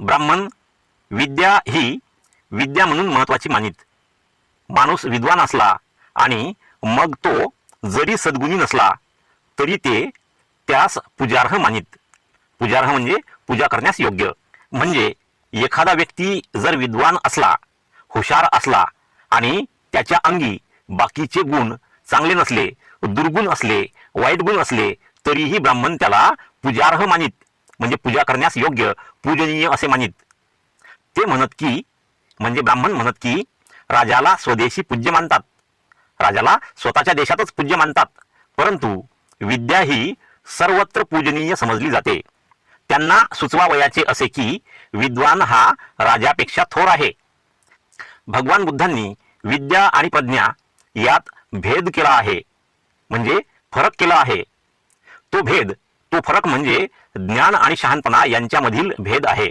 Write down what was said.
ब्राह्मण विद्या ही विद्या म्हणून महत्वाची मानित. माणूस विद्वान असला आणि मग तो जरी सद्गुणी नसला तरी ते त्यास पूजार्ह मानित. पूजार्ह म्हणजे पूजा करण्यास योग्य. म्हणजे एखादा व्यक्ती जर विद्वान असला हुशार असला आणि त्याच्या अंगी बाकीचे गुण चांगले नसले दुर्गुण असले वाईट गुण असले तरीही ब्राह्मण त्याला पूजार्ह मानित. म्हणजे पूजा करण्यास योग्य पूजनीय असे म्हणित ते म्हणत की म्हणजे ब्राह्मण म्हणत की राजाला स्वदेशी पूज्य मानतात. राजाला स्वतःच्या देशातच पूज्य मानतात. परंतु विद्या ही सर्वत्र पूजनीय समजली जाते. त्यांना सुचवावयाचे असे की विद्वान हा राजापेक्षा थोर आहे. भगवान बुद्धांनी विद्या आणि प्रज्ञा यात भेद केला आहे. म्हणजे फरक केला आहे. तो भेद तो फरक म्हणजे ज्ञान आणि शहाणपणा यांच्यामधील भेद आहे.